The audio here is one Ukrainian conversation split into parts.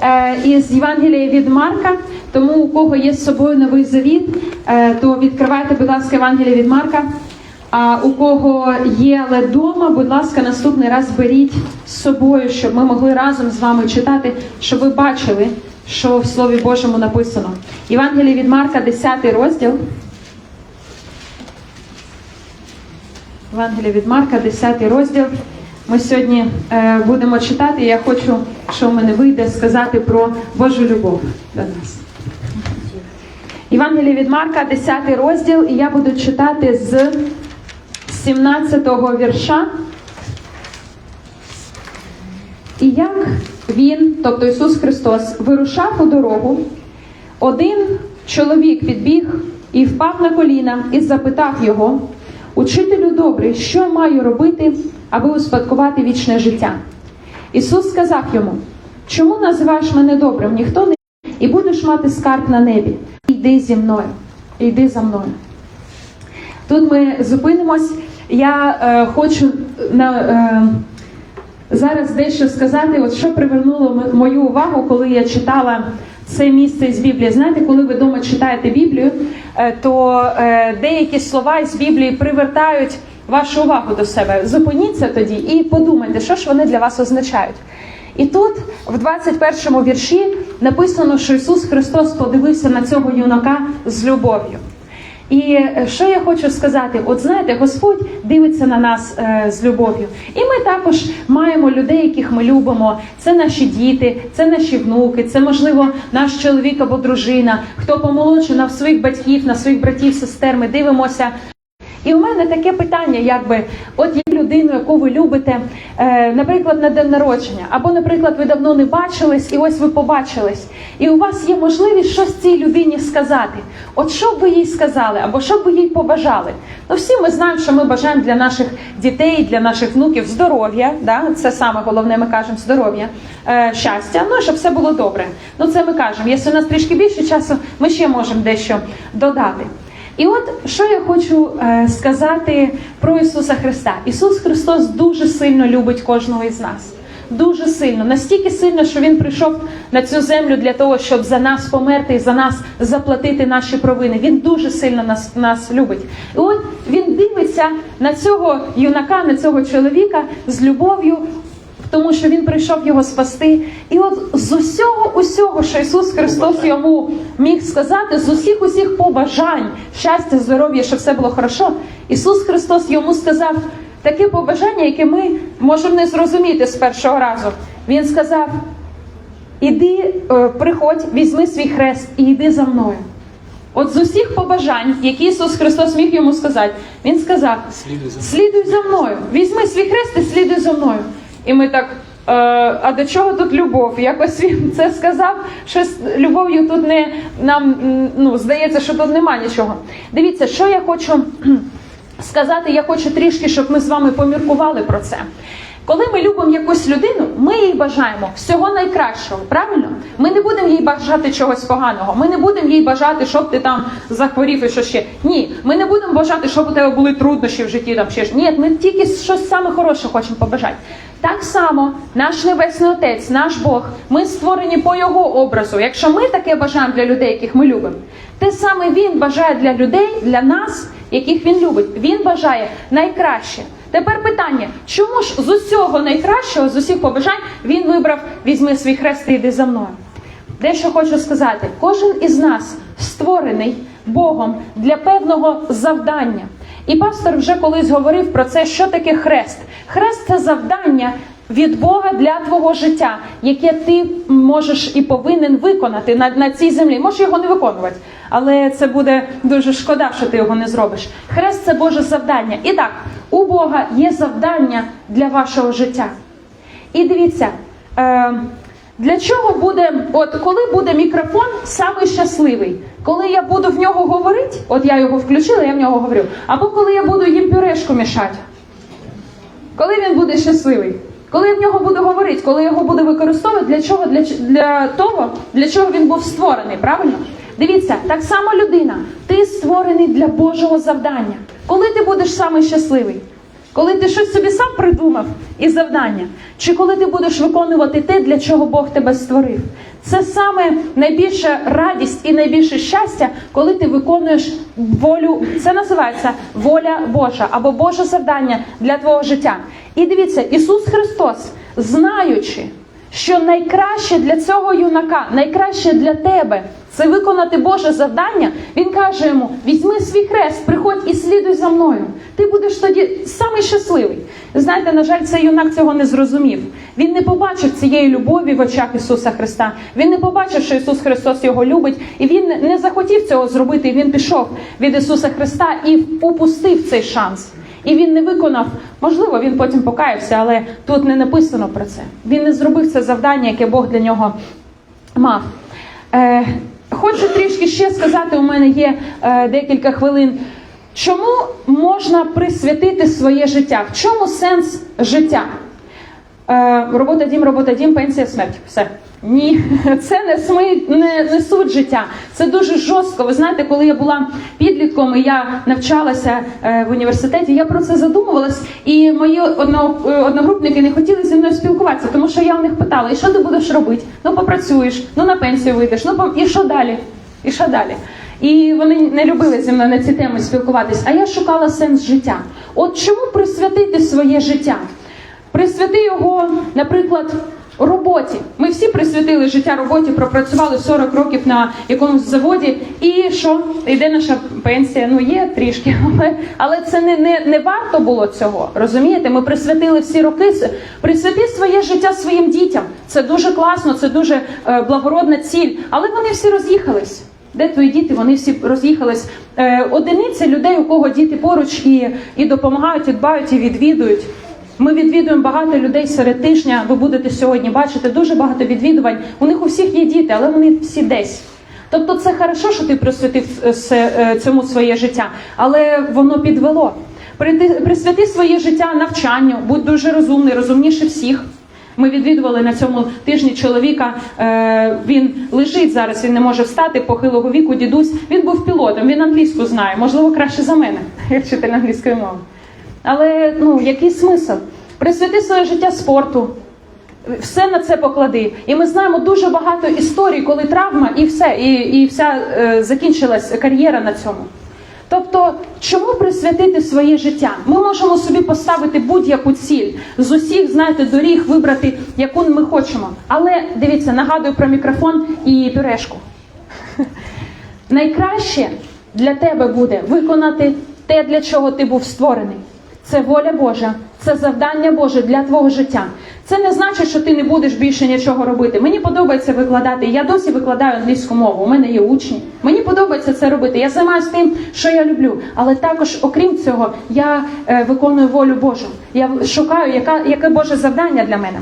е, із Євангелія від Марка. Тому у кого є з собою новий завіт, е, то відкривайте, будь ласка, Євангелія від Марка. А у кого є але вдома, будь ласка, наступний раз беріть з собою, щоб ми могли разом з вами читати, щоб ви бачили, що в Слові Божому написано. Євангелія від Марка, 10 розділ. Євангелія від Марка, 10 розділ. Ми сьогодні е, будемо читати. Я хочу, що в мене вийде, сказати про Божу любов до нас. Євангелія від Марка, 10 розділ, і я буду читати з 17-го вірша. І як він, тобто Ісус Христос, вирушав у дорогу, один чоловік підбіг і впав на коліна і запитав його, Учителю добрий, що маю робити, аби успадкувати вічне життя? Ісус сказав йому, чому називаєш мене добрим? Ніхто не і будеш мати скарб на небі. Йди зі мною, йди за мною. Тут ми зупинимось. Я е, хочу на, е, зараз дещо сказати, от що привернуло мою увагу, коли я читала це місце з Біблії. Знаєте, коли ви вдома читаєте Біблію, е, то е, деякі слова із Біблії привертають вашу увагу до себе. Зупиніться тоді і подумайте, що ж вони для вас означають. І тут, в 21 му вірші, написано, що Ісус Христос подивився на цього юнака з любов'ю. І е, що я хочу сказати? От знаєте, Господь дивиться на нас е, з любов'ю. І ми також маємо людей, яких ми любимо. Це наші діти, це наші внуки, це можливо наш чоловік або дружина, хто помолодше на своїх батьків, на своїх братів, сестер. Ми дивимося. І у мене таке питання, якби от є людину, яку ви любите, е, наприклад, на день народження, або, наприклад, ви давно не бачились, і ось ви побачились, і у вас є можливість щось цій людині сказати. От що б ви їй сказали, або що б ви їй побажали? Ну, всі ми знаємо, що ми бажаємо для наших дітей, для наших внуків здоров'я. Да? Це саме головне, ми кажемо здоров'я, е, щастя. Ну, щоб все було добре. Ну, це ми кажемо. Якщо у нас трішки більше часу, ми ще можемо дещо додати. І от що я хочу е, сказати про Ісуса Христа. Ісус Христос дуже сильно любить кожного із нас. Дуже сильно, настільки сильно, що Він прийшов на цю землю для того, щоб за нас померти і за нас заплатити наші провини. Він дуже сильно нас, нас любить. І от він дивиться на цього юнака, на цього чоловіка з любов'ю, тому що він прийшов його спасти. І от з усього, усього, що Ісус Христос йому міг сказати, з усіх усіх побажань, щастя, здоров'я, щоб все було хорошо, Ісус Христос йому сказав таке побажання, яке ми можемо не зрозуміти з першого разу. Він сказав: Іди, е, приходь, візьми свій хрест і йди за мною. От з усіх побажань, які Ісус Христос міг йому сказати, Він сказав: Слідуй за мною. слідуй за мною, візьми свій хрест і слідуй за мною. І ми так. «Е, А до чого тут любов? Якось він це сказав. Щось любов'ю тут не нам ну здається, що тут нема нічого. Дивіться, що я хочу сказати. Я хочу трішки, щоб ми з вами поміркували про це. Коли ми любимо якусь людину, ми їй бажаємо всього найкращого. Правильно? Ми не будемо їй бажати чогось поганого. Ми не будемо їй бажати, щоб ти там захворів і що ще. Ні, ми не будемо бажати, щоб у тебе були труднощі в житті. Там ще ж ні, ми тільки щось саме хороше хочемо побажати. Так само наш небесний отець, наш Бог, ми створені по його образу. Якщо ми таке бажаємо для людей, яких ми любимо, те саме він бажає для людей, для нас, яких він любить. Він бажає найкраще. Тепер питання: чому ж з усього найкращого, з усіх побажань, він вибрав візьми свій хрест і йди за мною? Дещо хочу сказати: кожен із нас створений Богом для певного завдання. І пастор вже колись говорив про це, що таке хрест. Хрест це завдання від Бога для твого життя, яке ти можеш і повинен виконати на, на цій землі. Можеш його не виконувати, але це буде дуже шкода, що ти його не зробиш. Хрест це Боже завдання. І так, у Бога є завдання для вашого життя. І дивіться, е, для чого буде, от коли буде мікрофон самий щасливий? Коли я буду в нього говорити, от я його включила, я в нього говорю, або коли я буду їм пюрешку мішати. Коли він буде щасливий? Коли я в нього буду говорити, коли його буду використовувати, для чого? Для, для того, для чого він був створений, правильно? Дивіться, так само людина, ти створений для Божого завдання. Коли ти будеш самий щасливий? Коли ти щось собі сам придумав і завдання, чи коли ти будеш виконувати те, для чого Бог тебе створив. Це саме найбільша радість і найбільше щастя, коли ти виконуєш волю. Це називається воля Божа або Боже завдання для твого життя. І дивіться, Ісус Христос, знаючи, що найкраще для цього юнака, найкраще для тебе це виконати Боже завдання. Він каже йому: візьми свій хрест, приходь і слідуй за мною. Ти будеш тоді самий щасливий. Знаєте, на жаль, цей юнак цього не зрозумів. Він не побачив цієї любові в очах Ісуса Христа. Він не побачив, що Ісус Христос його любить, і він не захотів цього зробити. Він пішов від Ісуса Христа і упустив цей шанс. І він не виконав, можливо, він потім покаявся, але тут не написано про це. Він не зробив це завдання, яке Бог для нього мав. Е, хочу трішки ще сказати, у мене є е, декілька хвилин. Чому можна присвятити своє життя? В чому сенс життя? Е, робота дім, робота дім, пенсія, смерть. Все. Ні, це не, сми, не, не суть життя. Це дуже жорстко. Ви знаєте, коли я була підлітком і я навчалася е, в університеті, я про це задумувалась, і мої е, одногрупники не хотіли зі мною спілкуватися, тому що я у них питала, і що ти будеш робити? Ну попрацюєш, ну на пенсію вийдеш, ну і що далі? І що далі? І вони не любили зі мною на ці теми спілкуватись. А я шукала сенс життя. От чому присвятити своє життя? Присвяти його, наприклад, роботі. Ми всі присвятили життя роботі, пропрацювали 40 років на якомусь заводі. І що? Йде наша пенсія? Ну є трішки, але, але це не, не, не варто було цього. Розумієте? Ми присвятили всі роки. Присвяти своє життя своїм дітям. Це дуже класно, це дуже е, благородна ціль. Але вони всі роз'їхались. Де твої діти? Вони всі роз'їхались. Е, одиниця людей, у кого діти поруч і, і допомагають, і дбають, і відвідують. Ми відвідуємо багато людей серед тижня. Ви будете сьогодні бачити дуже багато відвідувань. У них у всіх є діти, але вони всі десь. Тобто, це хорошо, що ти присвятив е, е, цьому своє життя, але воно підвело. Присвяти своє життя навчанню, будь дуже розумний, розумніше всіх. Ми відвідували на цьому тижні чоловіка. Е, він лежить зараз, він не може встати похилого віку. Дідусь. Він був пілотом, він англійську знає, можливо, краще за мене, як вчитель англійської мови. Але ну який смисл? Присвяти своє життя спорту. Все на це поклади. І ми знаємо дуже багато історій, коли травма і все, і, і вся е, закінчилась кар'єра на цьому. Тобто, чому присвятити своє життя? Ми можемо собі поставити будь-яку ціль з усіх, знаєте, доріг вибрати, яку ми хочемо. Але дивіться, нагадую про мікрофон і пюрешку. Найкраще для тебе буде виконати те, для чого ти був створений. Це воля Божа, це завдання Боже для твого життя. Це не значить, що ти не будеш більше нічого робити. Мені подобається викладати. Я досі викладаю англійську мову. У мене є учні. Мені подобається це робити. Я займаюся тим, що я люблю. Але також, окрім цього, я е, виконую волю Божу. Я шукаю, яка, яке Боже завдання для мене.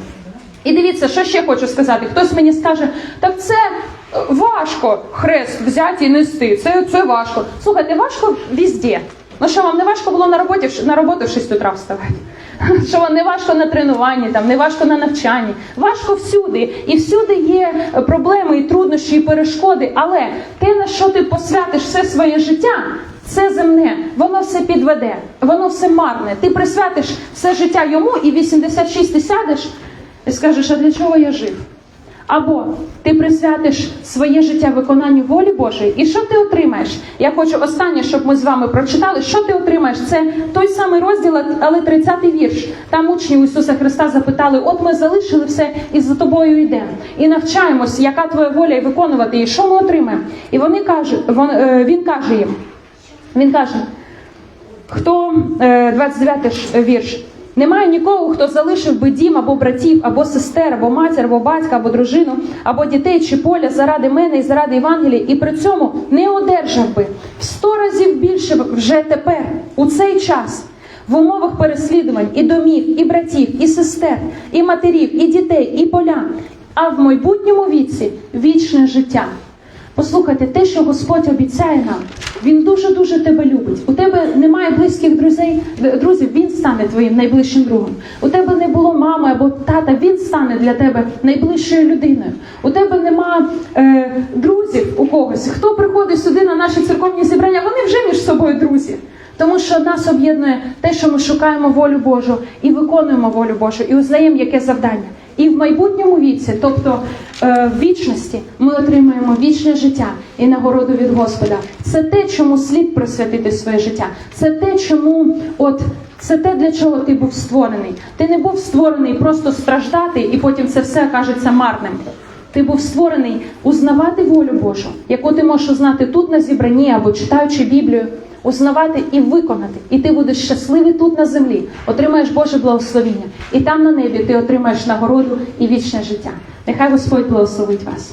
І дивіться, що ще хочу сказати. Хтось мені скаже, так це е, важко хрест взяти і нести. Це, це важко. Слухайте, важко везде. Ну що вам не важко було на роботі на роботу в 6 утра вставати? Що вам не важко на тренуванні, там не важко на навчанні, важко всюди. І всюди є проблеми, і труднощі, і перешкоди. Але те, на що ти посвятиш все своє життя, це земне, воно все підведе, воно все марне. Ти присвятиш все життя йому і 86 ти сядеш і скажеш, а для чого я жив? Або ти присвятиш своє життя виконанню волі Божої, і що ти отримаєш? Я хочу останнє, щоб ми з вами прочитали. Що ти отримаєш? Це той самий розділ, але 30-й вірш. Там учні Ісуса Христа запитали: От ми залишили все і за тобою йдемо. І навчаємось, яка твоя воля, і виконувати її. Що ми отримаємо? І вони кажуть, е, він каже їм. Він каже: Хто е, 29 ж вірш? Немає нікого, хто залишив би дім або братів, або сестер, або матір, або батька, або дружину, або дітей чи поля заради мене і заради Євангелія, і при цьому не одержав би в сто разів більше вже тепер, у цей час, в умовах переслідувань і домів, і братів, і сестер, і матерів, і дітей, і поля, а в майбутньому віці вічне життя. Послухайте, те, що Господь обіцяє нам, Він дуже дуже тебе любить. У тебе немає близьких друзей, друзів, він стане твоїм найближчим другом. У тебе не було мами або тата, він стане для тебе найближчою людиною. У тебе нема е, друзів у когось. Хто приходить сюди на наші церковні зібрання? Вони вже між собою друзі. Тому що нас об'єднує те, що ми шукаємо волю Божу і виконуємо волю Божу, і узнаємо, яке завдання. І в майбутньому віці, тобто е, в вічності, ми отримаємо вічне життя і нагороду від Господа. Це те, чому слід присвятити своє життя. Це те, чому от це те, для чого ти був створений. Ти не був створений просто страждати, і потім це все кажеться марним. Ти був створений узнавати волю Божу, яку ти можеш узнати тут на зібранні або читаючи Біблію, узнавати і виконати. І ти будеш щасливий тут на землі, отримаєш Боже благословіння. І там на небі ти отримаєш нагороду і вічне життя. Нехай Господь благословить вас.